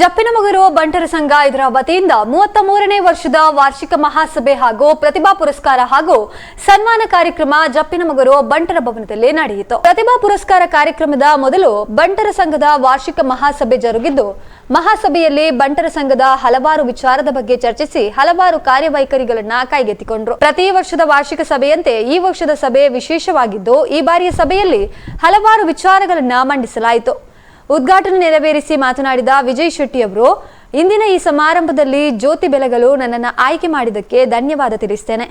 ಜಪ್ಪಿನಮಗರು ಬಂಟರ ಸಂಘ ಇದರ ವತಿಯಿಂದ ಮೂವತ್ತ ಮೂರನೇ ವರ್ಷದ ವಾರ್ಷಿಕ ಮಹಾಸಭೆ ಹಾಗೂ ಪ್ರತಿಭಾ ಪುರಸ್ಕಾರ ಹಾಗೂ ಸನ್ಮಾನ ಕಾರ್ಯಕ್ರಮ ಜಪ್ಪಿನಮಗರು ಬಂಟರ ಭವನದಲ್ಲಿ ನಡೆಯಿತು. ಪ್ರತಿಭಾ ಪುರಸ್ಕಾರ ಕಾರ್ಯಕ್ರಮದ ಮೊದಲು ಬಂಟರ ಸಂಘದ ವಾರ್ಷಿಕ ಮಹಾಸಭೆ ಜರುಗಿದ್ದು, ಮಹಾಸಭೆಯಲ್ಲಿ ಬಂಟರ ಸಂಘದ ಹಲವಾರು ವಿಚಾರದ ಬಗ್ಗೆ ಚರ್ಚಿಸಿ ಹಲವಾರು ಕಾರ್ಯವೈಖರಿಗಳನ್ನ ಕೈಗೆತ್ತಿಕೊಂಡರು. ಪ್ರತಿ ವರ್ಷದ ವಾರ್ಷಿಕ ಸಭೆಯಂತೆ ಈ ವರ್ಷದ ಸಭೆ ವಿಶೇಷವಾಗಿದ್ದು, ಈ ಬಾರಿಯ ಸಭೆಯಲ್ಲಿ ಹಲವಾರು ವಿಚಾರಗಳನ್ನ ಮಂಡಿಸಲಾಯಿತು. ಉದ್ಘಾಟನೆ ನೆರವೇರಿಸಿ ಮಾತನಾಡಿದ ವಿಜಯ್ ಶೆಟ್ಟಿ ಅವರು, ಇಂದಿನ ಈ ಸಮಾರಂಭದಲ್ಲಿ ಜ್ಯೋತಿ ಬೆಳಗಲು ನನ್ನನ್ನು ಆಯ್ಕೆ ಮಾಡಿದ್ದಕ್ಕೆ ಧನ್ಯವಾದ ತಿಳಿಸ್ತೇನೆ.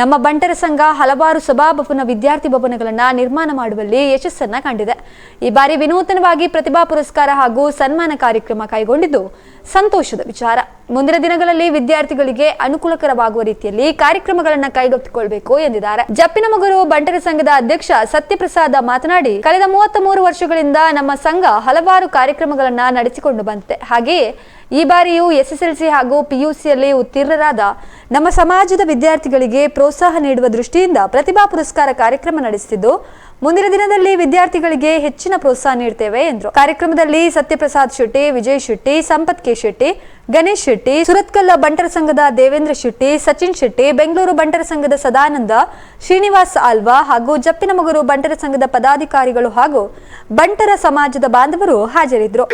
ನಮ್ಮ ಬಂಟರ ಸಂಘ ಹಲವಾರು ಸಭಾಭವನ ವಿದ್ಯಾರ್ಥಿ ಭವನಗಳನ್ನು ನಿರ್ಮಾಣ ಮಾಡುವಲ್ಲಿ ಯಶಸ್ಸನ್ನ ಕಂಡಿದೆ. ಈ ಬಾರಿ ವಿನೂತನವಾಗಿ ಪ್ರತಿಭಾ ಪುರಸ್ಕಾರ ಹಾಗೂ ಸನ್ಮಾನ ಕಾರ್ಯಕ್ರಮ ಕೈಗೊಂಡಿದ್ದು ಸಂತೋಷದ ವಿಚಾರ. ಮುಂದಿನ ದಿನಗಳಲ್ಲಿ ವಿದ್ಯಾರ್ಥಿಗಳಿಗೆ ಅನುಕೂಲಕರವಾಗುವ ರೀತಿಯಲ್ಲಿ ಕಾರ್ಯಕ್ರಮಗಳನ್ನು ಕೈಗೆತ್ತಿಕೊಳ್ಬೇಕು ಎಂದಿದ್ದಾರೆ. ಜಪ್ಪಿನಮಗರು ಬಂಟರ ಸಂಘದ ಅಧ್ಯಕ್ಷ ಸತ್ಯಪ್ರಸಾದ ಮಾತನಾಡಿ, ಕಳೆದ ಮೂವತ್ತ ಮೂರು ವರ್ಷಗಳಿಂದ ನಮ್ಮ ಸಂಘ ಹಲವಾರು ಕಾರ್ಯಕ್ರಮಗಳನ್ನ ನಡೆಸಿಕೊಂಡು ಬಂದಿದೆ. ಹಾಗೆಯೇ ಈ ಬಾರಿಯೂ ಎಸ್ಎಸ್ಎಲ್ಸಿ ಹಾಗೂ ಪಿಯುಸಿಯಲ್ಲಿ ಉತ್ತೀರ್ಣರಾದ ನಮ್ಮ ಸಮಾಜದ ವಿದ್ಯಾರ್ಥಿಗಳಿಗೆ ಪ್ರೋತ್ಸಾಹ ನೀಡುವ ದೃಷ್ಟಿಯಿಂದ ಪ್ರತಿಭಾ ಪುರಸ್ಕಾರ ಕಾರ್ಯಕ್ರಮ ನಡೆಸುತ್ತಿದ್ದು ಮುಂದಿನ ದಿನದಲ್ಲಿ ವಿದ್ಯಾರ್ಥಿಗಳಿಗೆ ಹೆಚ್ಚಿನ ಪ್ರೋತ್ಸಾಹ ನೀಡ್ತೇವೆ ಎಂದರು. ಕಾರ್ಯಕ್ರಮದಲ್ಲಿ ಸತ್ಯಪ್ರಸಾದ್ ಶೆಟ್ಟಿ, ವಿಜಯ್ ಶೆಟ್ಟಿ, ಸಂಪತ್ ಕೆ ಶೆಟ್ಟಿ, ಗಣೇಶ್ ಶೆಟ್ಟಿ ಸುರತ್ಕಲ್ಲ ಬಂಟರ ಸಂಘದ ದೇವೇಂದ್ರ ಶೆಟ್ಟಿ, ಸಚಿನ್ ಶೆಟ್ಟಿ, ಬೆಂಗಳೂರು ಬಂಟರ ಸಂಘದ ಸದಾನಂದ, ಶ್ರೀನಿವಾಸ್ ಆಲ್ವಾ ಹಾಗೂ ಜಪ್ಪಿನಮಗರು ಬಂಟರ ಸಂಘದ ಪದಾಧಿಕಾರಿಗಳು ಹಾಗೂ ಬಂಟರ ಸಮಾಜದ ಬಾಂಧವರು ಹಾಜರಿದ್ದರು.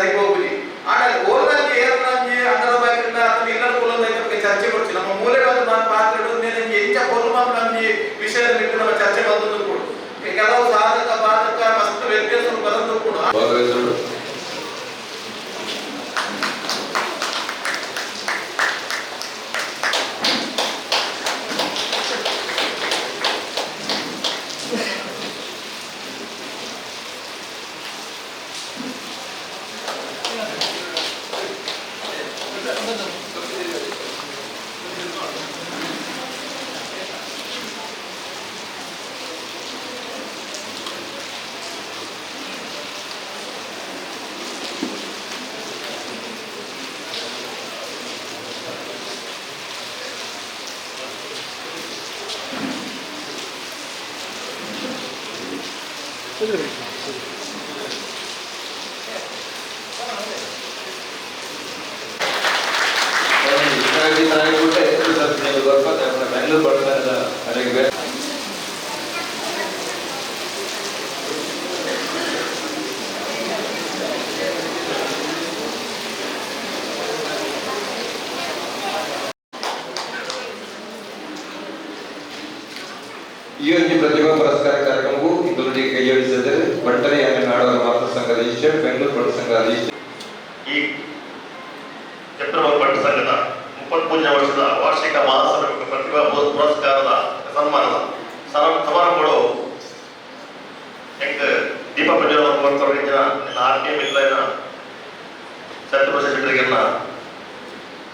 ನಿನ್ನ അല്ലെങ്കിൽ ಸತ್ಯಪ್ರಸ ಶೆಟ್ಟರಿಗೆಲ್ಲ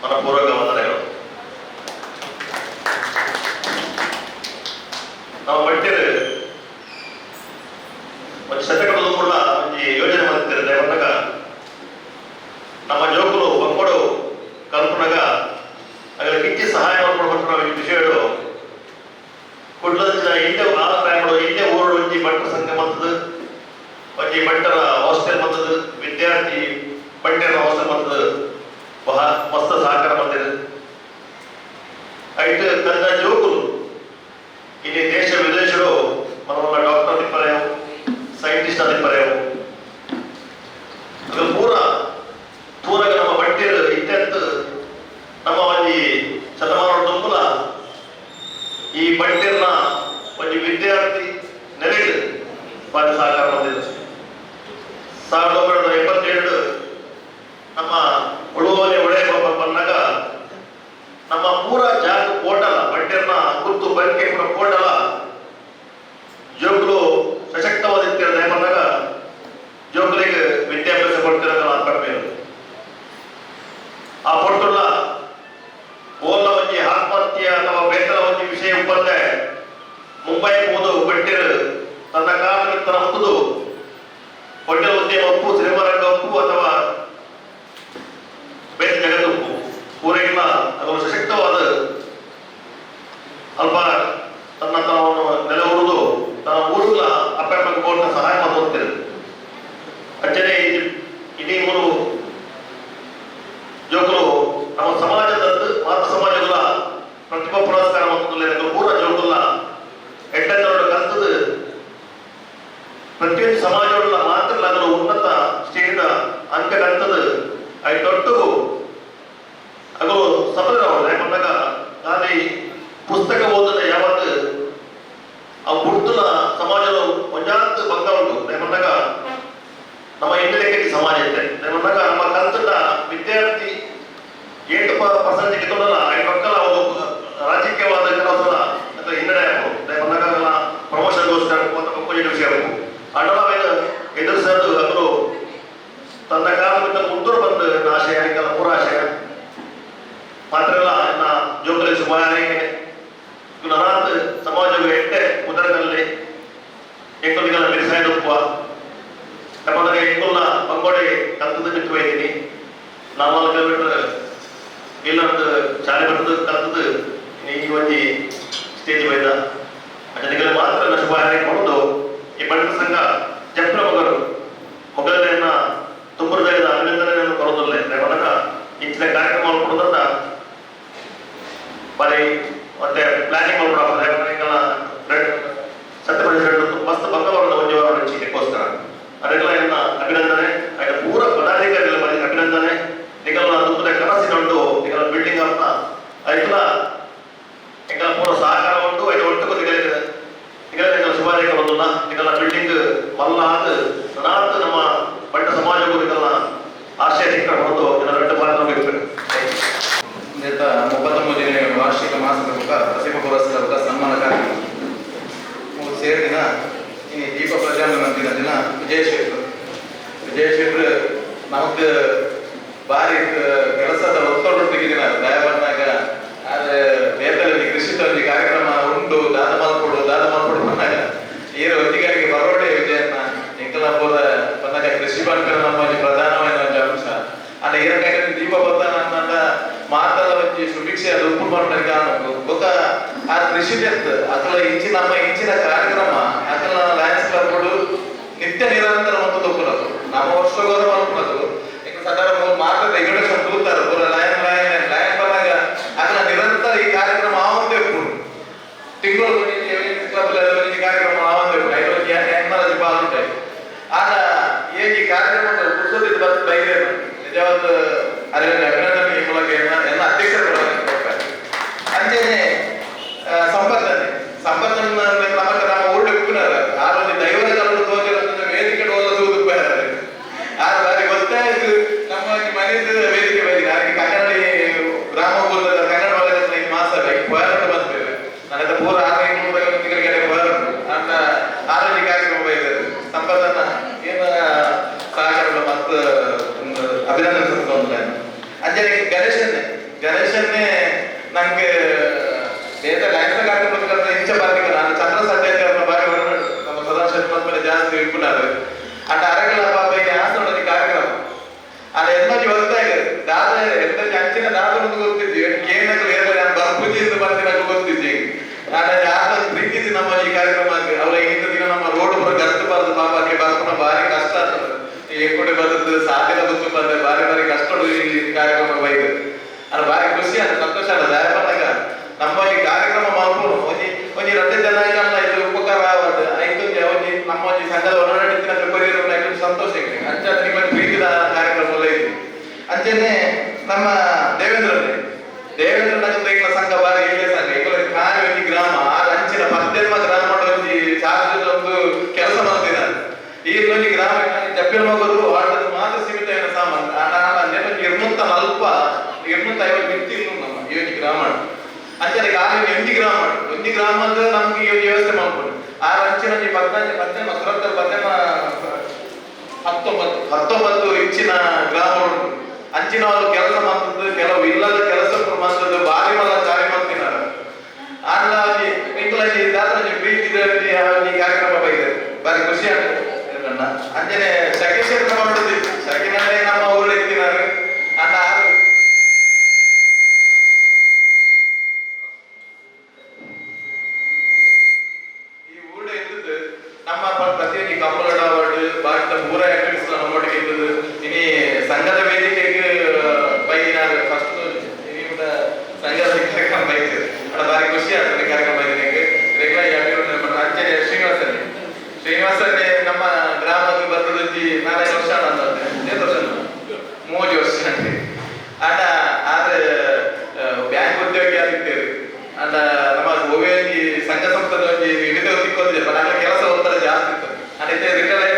ಮನಪೂರ್ವಕ ವಂದನೆಗಳು. ನಾವು ಒಂದು ಯೋಜನೆ ನಮ್ಮ ಜೋಕುಲು ಅದರ ಕಿಚ್ಚಿ ಆ ಟೈಮ್ಗಳು ಹಿಂದೆ ಊರು, ಒಂಜಿ ಬಂಟರ ಸಂಘ ಬಂತದ್ದು ಒಂಜಿ ವಿದ್ಯಾರ್ಥಿ ಬಂಟರ ಹಾಸ್ಟೆಲ್ ಬಂತದ್ದು ಬಹ ಮಸ್ತ ಸಹಕಾರ ಬಂದಿದೆ ಐಟ್ ನನ್ನ ಜೋಕುಲು Ahorita না বর্ষগত 그 ಕೆಲವೊಬ್ಬರು ಆಡೋದು ಮಾತ್ರ ಸೀಮಿತ ಏನೋ ಸಾಮಾನು ನೆನಪು ಇರ್ಮುಂತ ಅಲ್ಪ ಇರ್ಮುಂತ ಐವತ್ತು ಮಿತಿ ಇಲ್ಲ ನಮ್ಮ ಇವನಿಗೆ ಗ್ರಾಮ ಅಂಚನೆ ಆಗಲಿ ಒಂದು ಗ್ರಾಮ ಒಂದು ಗ್ರಾಮದ ನಮ್ಗೆ ಇವತ್ತು ವ್ಯವಸ್ಥೆ ಮಾಡ್ಕೊಂಡು ಆ ಅಂಚಿನ ಪದ್ನಾಲ್ಕು ಪದ್ನೆಂಬ ಸುರತ್ತ ಪದ್ನೆಂಬ ಹತ್ತೊಂಬತ್ತು ಹತ್ತೊಂಬತ್ತು ಇಂಚಿನ ಗ್ರಾಮಗಳು ಅಂಚಿನ ಅವರು ಕೆಲಸ ಮಾಡ್ತದ್ದು ಕೆಲವು ಇಲ್ಲದ ಕೆಲಸ ಮಾಡ್ತದ್ದು ಭಾರಿ ಮಲ್ಲ ಕಾರ್ಯ ಮಾಡ್ತಿದ್ದಾರೆ ಅಲ್ಲಿ అనుకుంటున్నా అంటే సెకండ్ ఇయర్ అయితే రిటర్న్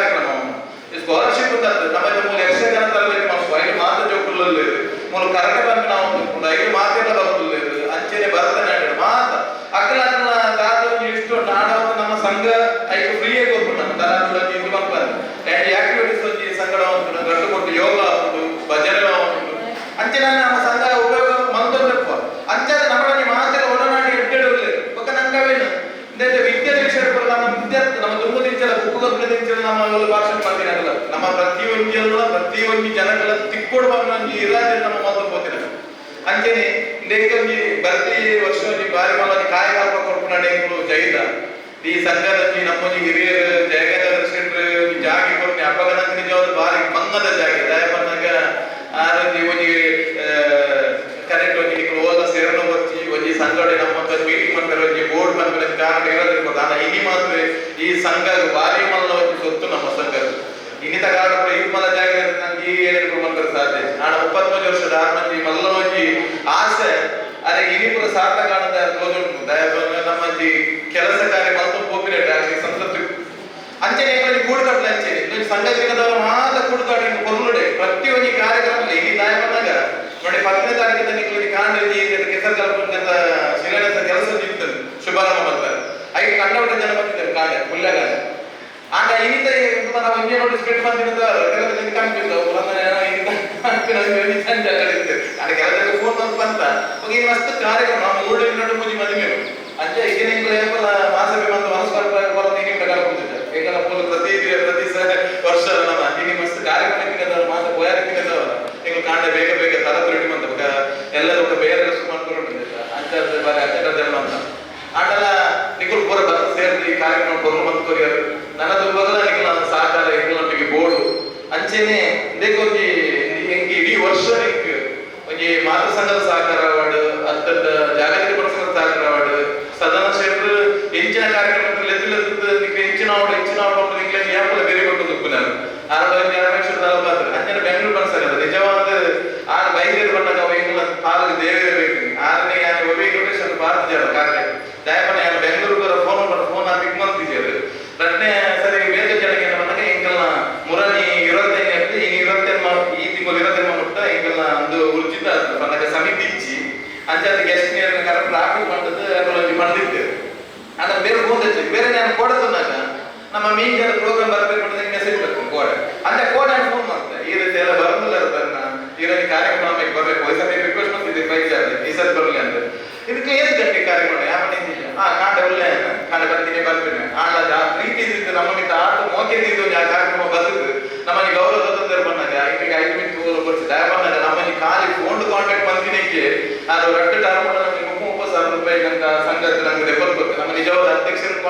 కార్యక్రమం. ఈ స్కాలర్షిప్ ఉంది డెబ్బై మూడు ఎక్స్ట్రా గ్రంథాలు పెట్టి మన స్వయం మాతృ చెప్పుల్లో లేదు. మనం కరెక్ట్ ನಾಮಗಳಲ್ಲಿ ಭಾಷಣ ಮಾತಿನಾಗಲ್ಲ ನಮ್ಮ ಪ್ರತಿಯೊಂದಿಯಲ್ಲ ಪ್ರತಿಯೊಂದು ಜನಗಳ ತಿಕ್ಕೊಡುವ ನಾನು ಇರಾದೆ ನಮ್ಮ ಮಾತು ಹೋತಿನ ಅಂಚನೆ ನೇಕಿ ಬರ್ತಿ ವರ್ಷ ಬಾರಿ ಮಾಲ ಕಾಯಿ ಹಾಕ ಜೈದ ಈ ಸಂಘದಲ್ಲಿ ನಮ್ಮ ಹಿರಿಯ ಜಯಗದ ಶೆಟ್ರು ಜಾಗಿ ಕೊಟ್ಟು ಅಪಘಾತ ನಿಜವಾದ ಬಾರಿ ಮಂಗದ ಜಾಗಿ. ದಯಪನ್ನಾಗ ಆರೋಗ್ಯ ಕರೆಕ್ಟ್ ಹೋಗಿ ಹೋದ ಸೇರಲು ಸಂಘಟನೆ ನಮ್ಮ ಪಕ್ಕದ ಮೀಟಿಂಗ್ ಮಾಡ್ತಾರೆ ಬೋರ್ಡ್ ಮಾಡ್ತಾರೆ ಕಾರಣ ಇರೋದ್ರಿಂದ ನಾನು ಇಲ್ಲಿ ಮಾತ್ರ ಈ ಸಂಘ ಭಾರಿ ಮಲ್ಲ ಸೊತ್ತು ನಮ್ಮ ಸಂಘ ಇನ್ನಿತ ಕಾರಣ ಈ ಮಲ್ಲ ಜಾಗ ನನಗೆ ಈ ಏರಿಕೆ ಬಂದ್ರೆ ಸಾಧ್ಯ. ನಾನು ಮುಪ್ಪತ್ತೊಂದು ವರ್ಷದ ಆರು ಮಂದಿ ಮಲ್ಲವಂಜಿ ಆಸೆ. ಅದೇ ಇನ್ನಿಪುರ ಸಾರ್ಥ ಕಾಣದ ತೋಜುಂಟು ನಮ್ಮ ಕೆಲಸ ಕಾರ್ಯ ಮಲ್ತು ಮಾಡಿರ್ತಾರೆ ಕೆಲವರಿಗೆ ಕಾಣ್ತಿದ್ದ ಮಸ್ತ್ ಕಾರ್ಯಕ್ರಮ ನಾವು ಒಳ್ಳೆ ಮದುವೆ ಅಂಜೆ ಈಗ ನಿಂಗೆ ಏಪಲ ಮಾಸಕ್ಕೆ ಬಂದು ಮನಸ್ಪರ ಬರ ನೀನು ಪ್ರತಿ ಪ್ರತಿ ವರ್ಷ ನಮ್ಮ. ಮಸ್ತ್ ಕಾರ್ಯಕ್ರಮ ಮಾಸ దయపడి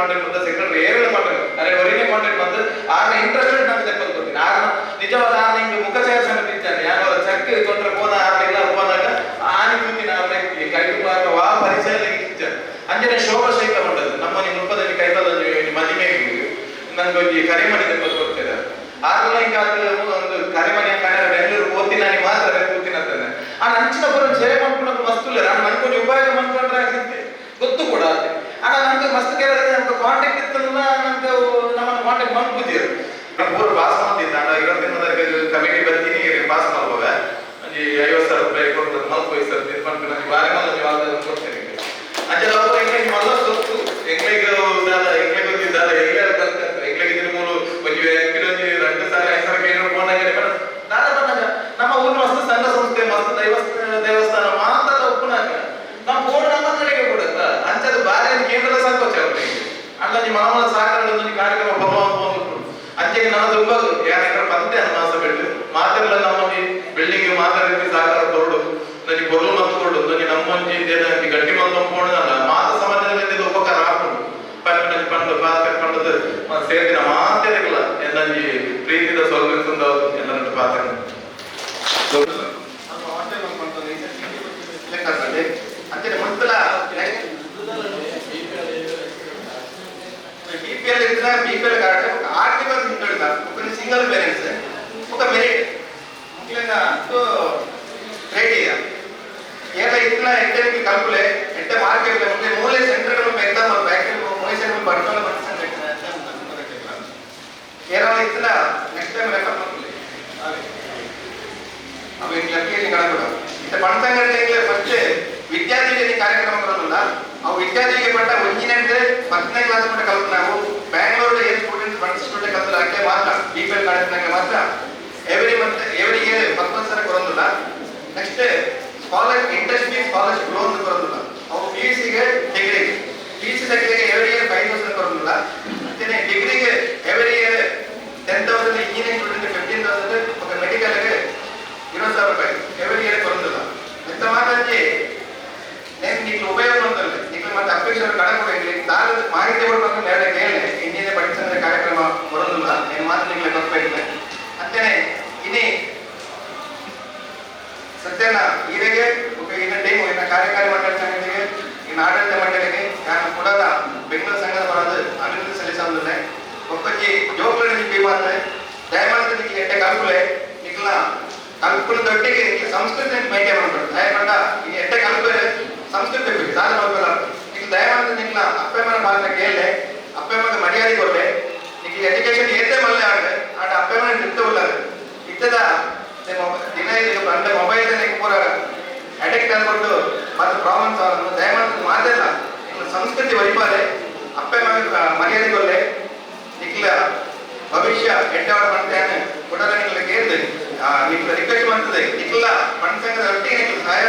ಕಾಂಟ್ಯಾಕ್ಟ್ ಬಂದ ಸೆಕ್ರೆಟರಿ ಏನೇನು ಮಾಡ್ಬೇಕು ನನಗೆ ಅವರಿಗೆ ಕಾಂಟ್ಯಾಕ್ಟ್ ಬಂದು ಆರ್ನ ಇಂಟ್ರೆಸ್ಟೆಡ್ ನಾನು ತೆಪ್ಪಲ್ ಕೊಡ್ತೀನಿ. ಆರ್ನ, ನಿಜವಾದ ಆರ್ನ ಹಿಂಗೆ ಮುಖ ಸೇರ ಸಮಿತಿದ್ದಾನೆ ಯಾರು ಚಕ್ಕೆ ತೊಂದರೆ ಫೋನ್ ಆರ್ನ ಇಲ್ಲ ಫೋನಾಗ ಆನೆ ಕೂತಿನ ಆರ್ನ ಕೈಗುಬಾರ ವಾ ಪರಿಚಯ ಇದ್ದಾನೆ ಅಂಜನೆ ಶೋಭಶೇಖರ್ ಉಂಟದ್ದು ನಮ್ಮ ನಿಮ್ಮ ರೂಪದಲ್ಲಿ ಕೈಬಲ್ಲಿ ಮದಿಮೆ ಕರೆ ಮಾಡಿದ ತೆಪ್ಪಲ್ ಕೊಡ್ತಿದ್ದಾರೆ ಆರ್ನ ಹಿಂಗೆ ಒಂದು ಕರೆ ಕರಿಮಣಿ ಕಾಣ ಬೆಂಗಳೂರು ಓದ್ತೀನಿ ನಾನು ಮಾತ್ರ ಕೂತಿನ ಅಂತಾನೆ. ಆ ನಂಚಿನ ಸೇವೆ ಮಾಡ್ಕೊಂಡು ವಸ್ತು ಇಲ್ಲ. ನಾನು ಮನ್ಕೊಂಡು ಉಪಾಯ ಮಾಡ್ಕೊಂಡ್ರೆ ಆಗಿದ್ದೆ ನಮ್ಗೆ ಮಸ್ತ್ ಕೇಳಿದ್ರೆ ನಮ್ಗೆ ಕಾಂಟ್ಯಾಕ್ಟ್ ಇತ್ತಲ್ಲ ನಮ್ಗೆ ನಮ್ಮ ಕಾಂಟ್ಯಾಕ್ಟ್ ಮಾಡ್ಬೋದಿರು ಪೂರ ಪಾಸ್ ಮಾಡ್ತಿದ್ದ ನಾನು. ಇವತ್ತು ಕಮಿಟಿ ಬರ್ತೀನಿ ಪಾಸ್ ಮಾಡ್ಬೋದ? ಐವತ್ತು ಸಾವಿರ ರೂಪಾಯಿ ಕೊಟ್ಟು ನಾಲ್ಕು ಸರ್ ನನಗೆ ಬಾರಿ ಮಲ್ಲ ಜವಾಬ್ದಾರಿ ಕೊಡ್ತೇನೆ ಅಂಚೆ ಅವ್ರು ಎಂಗ್ಲಿಗೆ ಮಲ್ಲ ಸೊತ್ತು ಎಂಗ್ಲಿಗೆ ದಾದ ಎಂಗ್ಲಿಗೆ ಗೊತ್ತಿದ್ದಾದ ಎಂಗ್ಲಿಗೆ ಕಲ್ತ ಎಂಗ್ಲಿಗೆ ಇದ್ರ ಮೂಲು ಒಂದು ಎಂಕಿನ ಒಂದು ಎರಡು ಸಾವಿರ ಐದು ಸಾವಿರ ಕೇಳಿ ನೋಡ್ಕೊಂಡಾಗ ನಾಡ ಬಂದಾಗ ನಮ್ಮ ಊರಿನ ಮಸ್ತ್ ಸಂಘ ಸಂಸ್ಥೆ ಮಸ್ತ್ ದೈವಸ್ಥಾನ ದೇವಸ್ಥಾನ ಮಾತ್ರ ಒಪ್ಪನಾಗ ನಮ್ಮ ಬೋರ್ಡ್ ನಮ್ಮ ಕಡೆಗೆ ಕೊಡುತ್ತ ಅಂಚದ ಬಾರಿ ಕೇಂದ್ರದ ಸಂಕೋಚ ಅವರಿಗೆ ಅಲ್ಲ ನಿಮ್ಮ ಮಾಮೂಲ ಸಾಕಾರದಲ್ಲಿ ಕಾರ್ಯಕ್ರಮ ಬರುವಂತ ಅಂಚೆ ನಾನು ತುಂಬ ಯಾರ ಬಂದೆ ಅನ್ನಾಸ ಬಿಟ್ಟು ಮಾತೆಲ್ಲ ನಮ್ಮಲ್ಲಿ ಬೆಳ್ಳಿಗೆ ಮಾತಾಡಿ ಸಾಕಾರ ಕೊರಡು. ನನಗೆ ಕೊರಲು ಮತ್ತು ಕೊಡು ನನಗೆ ನಮ್ಮೊಂಜಿ ದೇಹಕ್ಕೆ ಗಟ್ಟಿ ಮಂದು ಪೋಣದಲ್ಲ ಮಾತ ಸಮಾಜದಲ್ಲಿ ಉಪಕಾರ ಹಾಕೊಂಡು ಪಂಡ ಪಂಡು ಪಾತ್ರ ಪಂಡದ ಸೇರಿದ ಮಾತೆಲ್ಲ ಎಂದಿ ಪ್ರೀತಿದ ಸ್ವಲ್ಪ ಎಲ್ಲ ಪಾತ್ರ ಅಂತೆ ಮೊದಲ ఈపీఎల్ ఇస్తున్నారు బీపీఎల్ కాబట్టి ఒక ఆర్థిక ఉంటాడు కాదు ఒక సింగిల్ పేరెంట్స్ ఒక మెరిట్ ముఖ్యంగా క్రైటీరియా ఏదో ఇస్తున్నా ఎట్టేకి కలుపులే. ఎట్టే మార్కెట్ ఉంటే మూలే సెంటర్లో పెద్దాం మన బ్యాంకులు మూలే సెంటర్ పడుతున్న మనసు ఏదో నెక్స్ట్ టైం లెక్క పంపులే అవి లెక్క ఇక్కడ కూడా ఇట్లా పడతాం కంటే ఫస్ట్ విద్యార్థి కార్యక్రమం ఉన్నా ಅವು ವಿದ್ಯಾರ್ಥಿಗೆ ಮಟ್ಟ ಒಂದಿನಂತೆ ಹತ್ತನೇ ಕ್ಲಾಸ್ ಮಟ್ಟ ಕಲಿತು ನಾವು ಬ್ಯಾಂಗ್ಳೂರ್ ಏನು ಸ್ಟೂಡೆಂಟ್ಸ್ ಫಸ್ಟ್ ಸ್ಟೂಡೆಂಟ್ ಕಲಿತು ಅಕ್ಕೆ ಮಾತ್ರ ಬಿ ಪಿ ಕಾರ್ಯಕ್ರಮಕ್ಕೆ ಮಾತ್ರ. ಎವ್ರಿ ಮಂತ್ ಎವ್ರಿ ಇಯರ್ ಪದ್ಮೂರು ಸಲ ಕೊಡೋದಿಲ್ಲ next scholar fees scholarship loan ಕೊಡೋದಿಲ್ಲ ಅವು ಪಿ ಯು ಸಿಗೆ ನಿಮಗೆ ಮಾತ್ರ ದಯಮಾಡಿ ನಿಮಗೆ ಎಟ್ಟೆ ಕಲ್ಪುಲೆ ನಿಕ್ಲ ಕಲ್ಪುಲದೊಟ್ಟಿಗೆ ನಿಮಗೆ ಸಂಸ್ಕೃತಿ ಮೇಂಟೈನ್ ಮಾಡಬೇಕು ದಯಮಾಡ ಈ ಎಟ್ಟೆ ಕಲ್ಪುಲೆ ಸಂಸ್ಕೃತಿ ಬೇಕು ಸಾಧನ ಹೋಗಲ್ಲ ಈಗ ಅಪ್ಪೆಮ್ಮಗೆ ಮರ್ಯಾದೆ ಕೊಲ್ಲೆ ನಿಮಗೆ ಎಜುಕೇಶನ್ ಏತೆ ಮಲ್ಲೆ ಆಡ್ಲೆ ಆಟ ಅಪ್ಪೆಮ್ಮನ ನಿಂತು ಉಳ್ಳದು ಇದ್ದದ ದಿನ ಬಂದ. ಮೊಬೈಲ್ ಪೂರ ಅಡಿಕ್ಟ್ ಅಂದ್ಬಿಟ್ಟು ಮತ್ತೆ ಪ್ರಾಬ್ಲಮ್ಸ್ ಅವರನ್ನು ದಯಮಾಡಿ ಮಾತಿಲ್ಲ ಸಂಸ್ಕೃತಿ ವೈಪಾಲೆ ಅಪ್ಪೆಮ್ಮ ಮರ್ಯಾದೆ ಕೊಡ್ಲೆ ನಿಕ್ಲ ಭವಿಷ್ಯ ಕೊಡಲ ನಿಕ್ಲ ಕೇಳಿದೆ ನಿಕ್ಲ ರಿಕ್ವೆಸ್ಟ್ ಮಾಡ್ತದೆ ನಿಕ್ಲ ಮಣ್ಸಂಗದ ಒಟ್ಟಿಗೆ ಸಹಾಯ